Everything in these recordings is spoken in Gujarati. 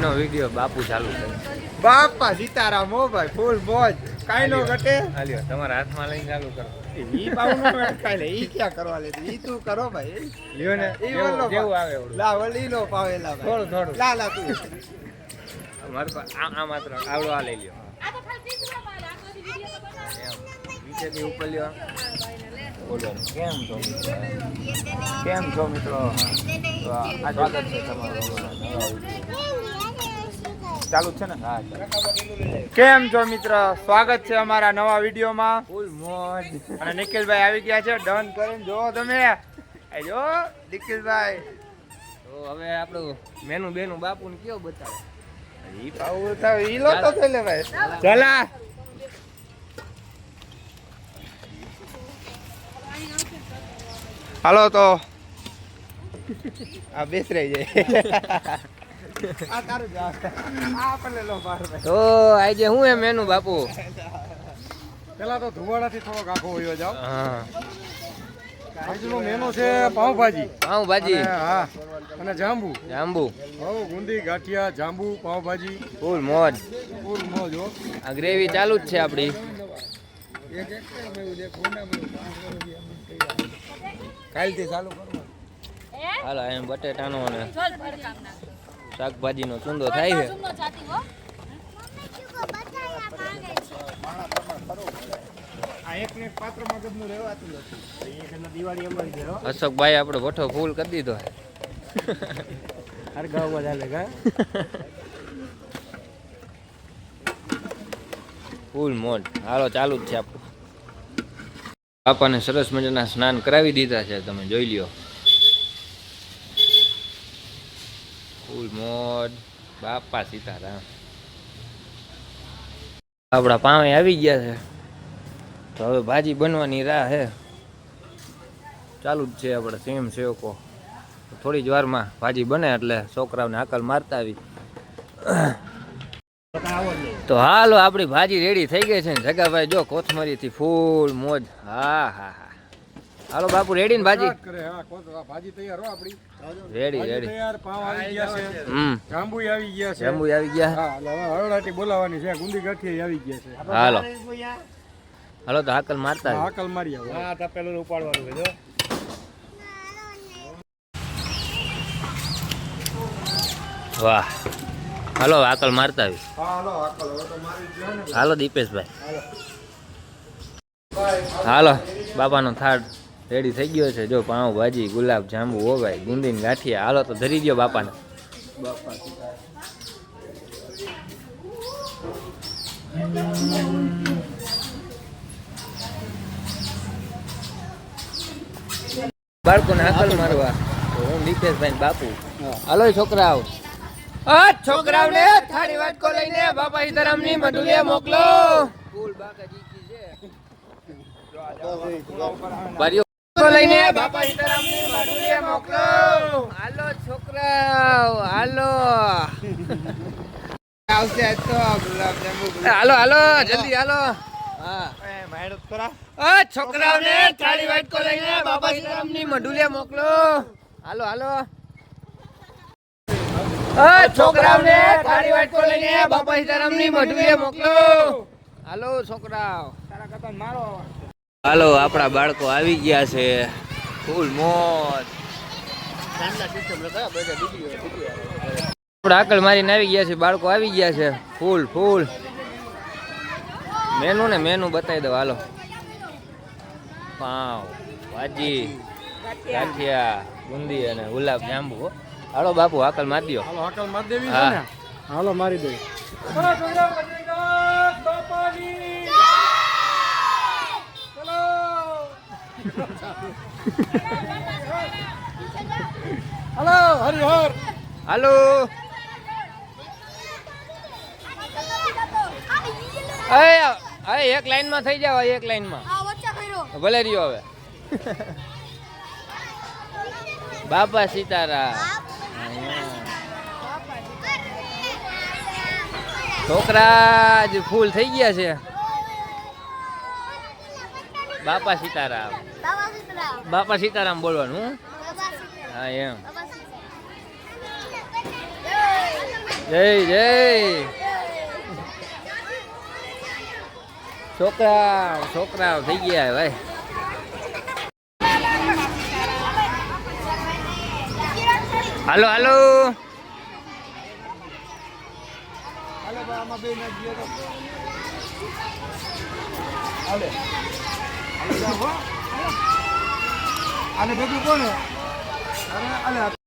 આજનો વીડિયો બાપુ ચાલુ કરે. બાપા સીતારામ હો ભાઈ ફૂલ મોજ. કાઈ નો ઘટે? હાલ્યો તમારા હાથમાં લઈને ચાલુ કરો. ઈ બાઉ નો કાઈ લે ઈ ક્યાં કરવા લે ઈ તું કરો ભાઈ લ્યો ને ઈ વલ્લો જેવું આવે લા વળી નો પાવેલા ભાઈ. થોડું થોડું. લા લા તું. મારી આ આ માત્ર આવડો આ લઈ લ્યો. નીચેથી ઉપર લ્યો. બોલો કેમ છો મિત્રો? કેમ છો મિત્રો? સ્વાગત છે તમારું. ચાલુ છે ને? કેમ છો મિત્ર? સ્વાગત છે અમારા નવા વિડીયોમાં. ફૂલ મોજ. અને નિખિલભાઈ આવી ગયા છે. ડન કરીને જો તમે. જો નિખિલભાઈ. તો હવે આપણું મેનુ બેનું બાપુને કયો બતાવે? ઈ પાઉ તો ઈ લો તો થઈ લે ભાઈ ચલા. હાલો તો. આ બેસ રહી જાય. તો આજે હું એમ મેનુ બાપુ? પેલા તો ધુવાડાથી થોડોક આખો વયો જાવ હા. આજનો મેનુ છે પાવભાજી પાઉંભાજી. અને હા અને જાંબુ. જાંબુ. હવ ગુંદી ગાંઠિયા જાંબુ પાવભાજી ફૂલ મોજ. ફૂલ મોજ હો. આ ગ્રેવી ચાલુ જ છે આપણી કાલથી ચાલુ કરો હાલો એમ બટેટાનો અને શાકભાજીનો ચૂંદો થાય છે. આ એક ને એક પાત્ર મગજનું રહેવાતું નથી. દિવાળી અમારી છે અશોકભાઈ આપણે વઠો ફૂલ કરી દીધો. ફૂલ મોજ. હાલો ચાલુ જ છે આપણું. બાપાને સરસ મજાના સ્નાન કરાવી દીધા છે તમે જોઈ લ્યો. ફૂલ બાપા સીતારામ આપણા પાવે આવી ગયા છે. તો હવે ભાજી બનવાની રાહ છે ચાલુ જ છે આપણે સેમ સેવકો. થોડી જ વારમાં ભાજી બને એટલે છોકરાઓને આકલ મારતા આવી. તો હાલો, આપણી ભાજી રેડી થઈ ગઈ છે ને, જગાભાઈ, જો કોથમરીથી ફૂલ મોજ. હા હા હા. હાલો બાપુ રેડી ને ભાજી? કરે હા ભાજી તૈયાર હો આપડી રેડી રેડી તૈયાર પાવ આવી ગયા છે. હમ. જાંબુ આવી ગયા છે. જાંબુ આવી ગયા. હા હવે બોલાવાની છે. ગુંદી ગાંઠિયા આવી ગયા છે. હાલો. હાલો તો હાકલ મારતા હાકલ મારી આવો. હા તપેલું ઉપાડવાનું છે જો. વાહ. હાલો હાકલ મારતા આવી. હાલો હાકલ. હવે તો મારી હાલો દીપેશભાઈ. હાલો બાપાનો થાળ. રેડી થઈ ગયો છે. જો પાઉં ભાજી ગુલાબ જાંબુ હો ભાઈ ગુંદીની ગાંઠિયા. હાલો તો ધરી ગયો બાપાને. બાળકોને હાકલ મારવા. હું દીપેશભાઈ બાપુ. હાલો છોકરાઓ. આ છોકરાઓને થાળી વાટકો લઈને બાપા સીતારામની મઢુલિયા મોકલો. લઈને. બાપા સીતારામની મઢુલિયા મોકલો. હાલો છોકરાઓ હાલો. આવશે આજ તો ગુલાબ જાંબુ હાલો હાલો જલ્દી હાલો. હા. છોકરાઓને લઈને બાપા સીતારામની મઢુલિયા મોકલો. હાલો હાલો. લઈને બાપા સીતારામની મોકલો. હાલો છોકરાઓ. તારા કરતા મારો હાલો આપણા બાળકો આવી ગયા છે. ફૂલ મોજ. આપણે આકલ મારીને આવી ગયા છે બાળકો આવી ગયા છે. ફૂલ ફૂલ. મેનુ ને મેનુ બતાવી દો હાલો. પાવ ભાજી ગાંઠિયા બુંદી અને ગુલાબ જાંબુ હાલો બાપુ આકલ મારી દો હાલો હાકલ મારી દેવી. હાલો મારી દે હાલો હરિહર હાલો અરે એક લાઈનમાં થઈ જાવ એક લાઈનમાં. ભલે રહ્યો હવે. બાપા સીતારામ. છોકરા જ ફૂલ થઈ ગયા છે. બાપા સીતારામ. બાપા સીતારામ. બોલવાનું? હા એમ. જય જય. છોકરા છોકરા થઈ ગયા ભાઈ હાલો હાલો. હાલો આમાં બે ના ગયો આને ભેગું કોને? અરે હાલે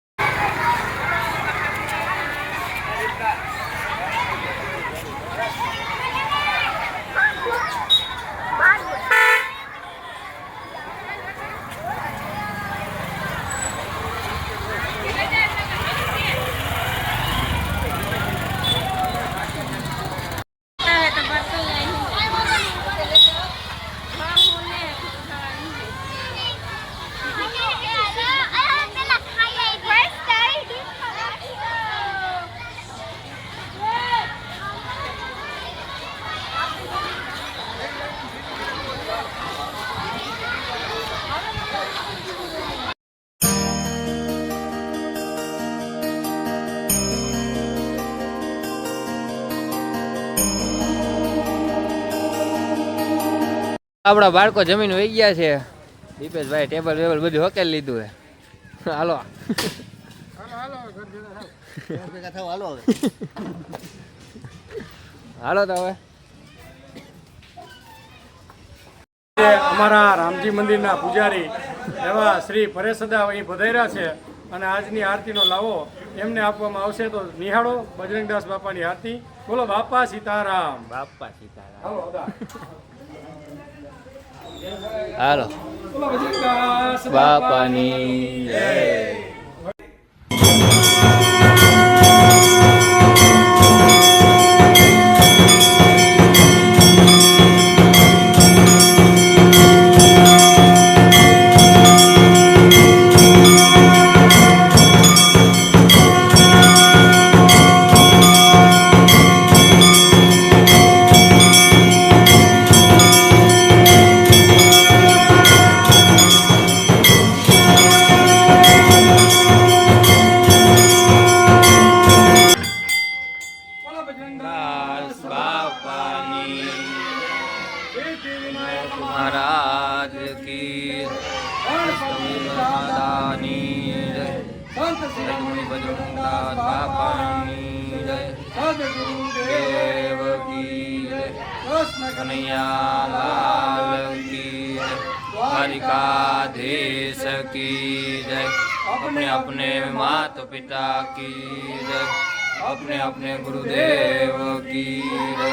આપણા બાળકો જમીન વહી ગયા છે. દીપેશભાઈ ટેબલ વેબલ બધું હકેલ લીધું છે. હાલો. હાલો તો હવે. અમારા રામજી મંદિરના પૂજારી એવા શ્રી પરેશદા અહીં પધાર્યા છે અને આજની આરતીનો લાવો એમને આપવામાં આવશે તો નિહાળો બજરંગદાસ બાપાની આરતી. બોલો બાપા સીતારામ. બાપા સીતારામ. હાલો. બાપાની જય. મહારાજ કી ગણપતિ માતાની જય સંત શિરોમણિ બજરંગદાસ બાપાની જય સદગુરુ દેવ કી જય કૃષ્ણ કનૈયાલાલ કી જય દ્વારિકાધીશ કી જય अपने अपने माता पिता की जय अपने अपने गुरुदेव की जय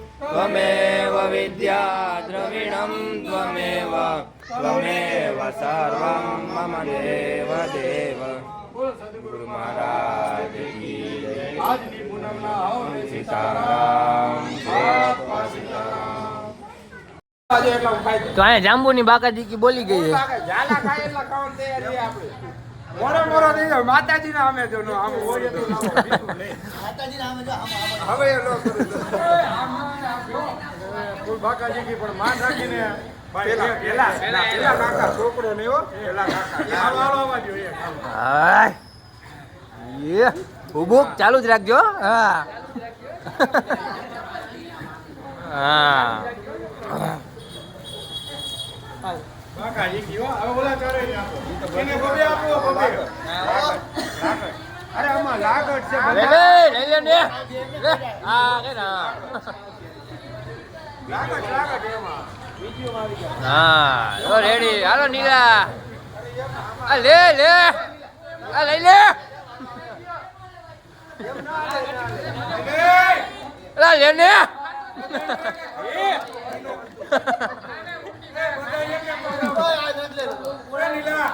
त्वमेव विद्या द्रविणं त्वमेव त्वमेव सर्वं मम देव देव गुरु महाराज की जय આજની પૂનમના હવને सीताराम બાપા સીતારામ આજે એટલા ખાઈ તો અહીંયા જાંબુની બાકાજી કી બોલી ગઈ છે મોરો મોરો થઈ માતાજી ના અમે જો આમ હોય તો ના હવે એ લો. ફૂલ બાકાજી કી પણ માન રાખીને પેલા પેલા પેલા કાકા છોકરો નહીં હો પેલા કાકા. હાલો હાલો આવવા દ્યો એક હાય યે ચાલુ જ રાખજો હા. હા. બાકાજી જી કીઓ હવે બોલા ચારે આપો અરે આમાં લાગડ છે હા રેડી. હાલો નીલા. આ લે લે. આ લઈ લે. લા લે ને લા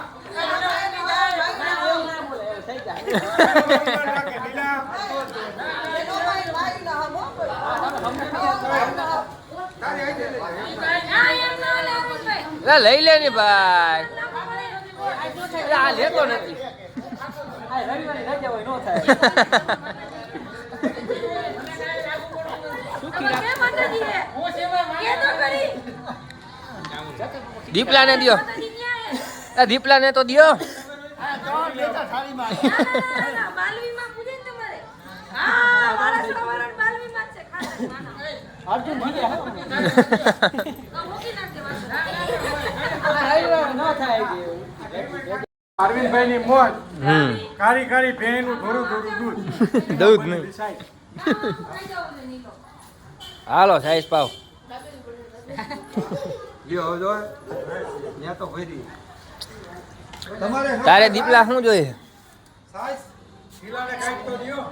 લઈ લે ને ભાઈ. આ લેતો નથી. દીપલા ને નો દ્યો. આ દીપલાને તો દ્યો. અરવિંદભાઈ ની મોજ. કારી કારી ભેંનું થોડું થોડું દૂધ. દૂધ નહીં. ને. હાલો સાઈઝ પાવ. તારે દીપલા શું જોઈએ? કાંઈક તો દ્યો.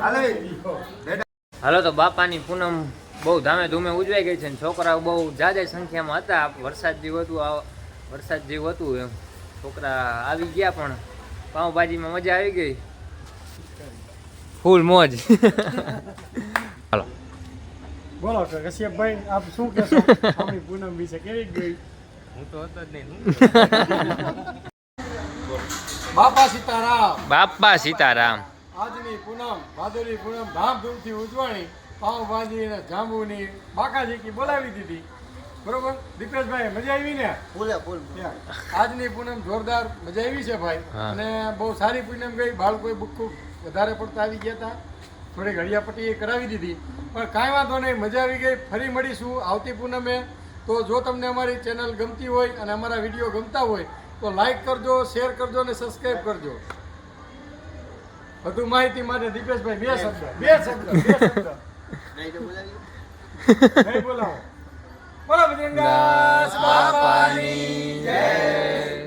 હાલે. દ્યો. હાલો તો બાપાની પૂનમ બહુ ધામે ધૂમે ઉજવાઈ ગઈ છે ને છોકરાઓ બહુ જાજા સંખ્યામાં હતા. વરસાદ જેવું હતું વરસાદ જેવું હતું એમ. છોકરા આવી ગયા પણ પાઉંભાજીમાં મજા આવી ગઈ. ફૂલ મોજ. હાલો. બોલો તો કશ્યપભાઈ આપ શું કહેશો? પૂનમ વિશે કેવી ગઈ? બાપા સીતારામ. બાપા સીતારામ. આજની પૂનમ ભાદરવી પૂનમ ધામધૂમથી ઉજવણી પાવભાજી અને જાંબુની બાકાજી બોલાવી દીધી. બરોબર? દીપેશભાઈ મજા આવી ને? ફૂલે ફૂલ. આજની પૂનમ જોરદાર મજા આવી છે ભાઈ. અને બહુ સારી પૂનમ ગઈ. બાળકોએ બુક ખૂબ વધારે પડતા આવી ગયા હતા. થોડી ઘડિયાપટ્ટી એ કરાવી દીધી. પણ કાંઈ વાંધો નહીં મજા આવી ગઈ. ફરી મળીશું આવતી પૂનમે. તો જો તમને અમારી ચેનલ ગમતી હોય અને અમારા વીડિયો ગમતા હોય તો લાઈક કરજો શેર કરજો અને સબસ્ક્રાઈબ કરજો. વધુ માહિતી માટે દીપેશભાઈ, બે શબ્દ બે શબ્દ બોલાવો. બોલો બાપાની જય.